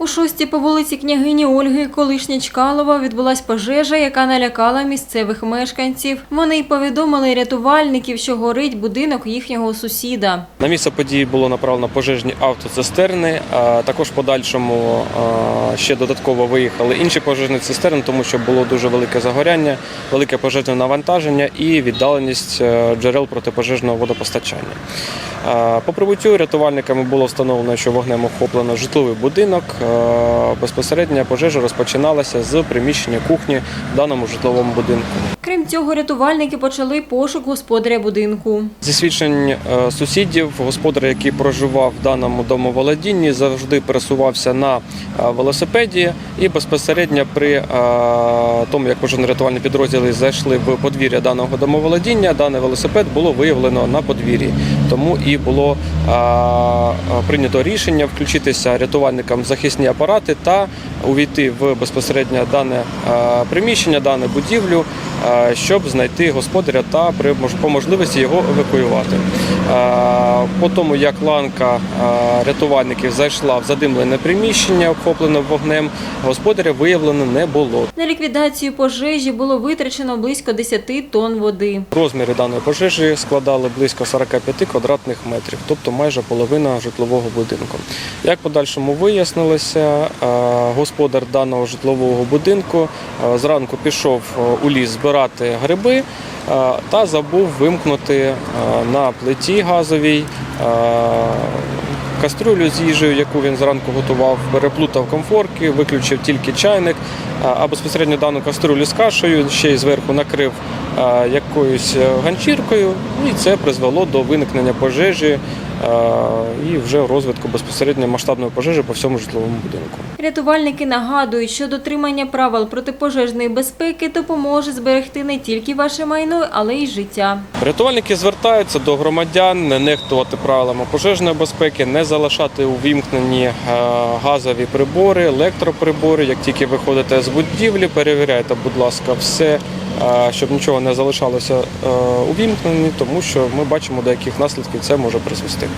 У шостій по вулиці княгині Ольги, колишня Чкалова, відбулась пожежа, яка налякала місцевих мешканців. Вони й повідомили рятувальників, що горить будинок їхнього сусіда. На місце події було направлено пожежні автоцистерни. а Також подальшому ще додатково виїхали інші пожежні цистерни, тому що було дуже велике загоряння, велике пожежне навантаження і віддаленість е, джерел протипожежного водопостачання. По прибуттю рятувальниками було встановлено, що вогнем охоплено житловий будинок. А, Безпосередньо пожежа розпочиналася з приміщення кухні в даному житловому будинку. Крім цього, рятувальники почали пошук господаря будинку. Зі свідчень е, сусідів, господар, який проживав в даному домоволодінні, завжди пересувався на е, велосипеді і безпосередньо при е, тому, як пожежно-рятувальні підрозділи зайшли в подвір'я даного домоволодіння, даний велосипед було виявлено на подвір'ї. Тому і було прийнято рішення включитися рятувальникам в захисні апарати та увійти в безпосередньо дане приміщення, дану будівлю, щоб знайти господаря та по можливості його евакуювати. По тому, як ланка рятувальників зайшла в задимлене приміщення, охоплене вогнем, господаря виявлено не було. На ліквідацію пожежі було витрачено близько 10 тонн води. Розміри даної пожежі складали близько 45 квадратних метрів, тобто майже половина житлового будинку. Як подальшому вияснилося, е, господар даного житлового будинку е, зранку пішов е, у ліс збирати гриби та забув вимкнути на плиті газовій. Кастрюлю з їжею, яку він зранку готував, переплутав комфорки, виключив тільки чайник, а безпосередньо дану кастрюлю з кашею ще й зверху накрив якоюсь ганчіркою, і це призвело до виникнення пожежі і вже розвитку безпосередньо масштабної пожежі по всьому житловому будинку. Рятувальники нагадують, що дотримання правил протипожежної безпеки допоможе зберегти не тільки ваше майно, але й життя. Рятувальники звертаються до громадян не нехтувати правилами пожежної безпеки, не залишати увімкнені е, газові прибори, електроприбори. Як тільки виходите з будівлі, перевіряйте, будь ласка, все, е, щоб нічого не залишалося е, увімкнені, тому що ми бачимо, до яких наслідків це може призвести.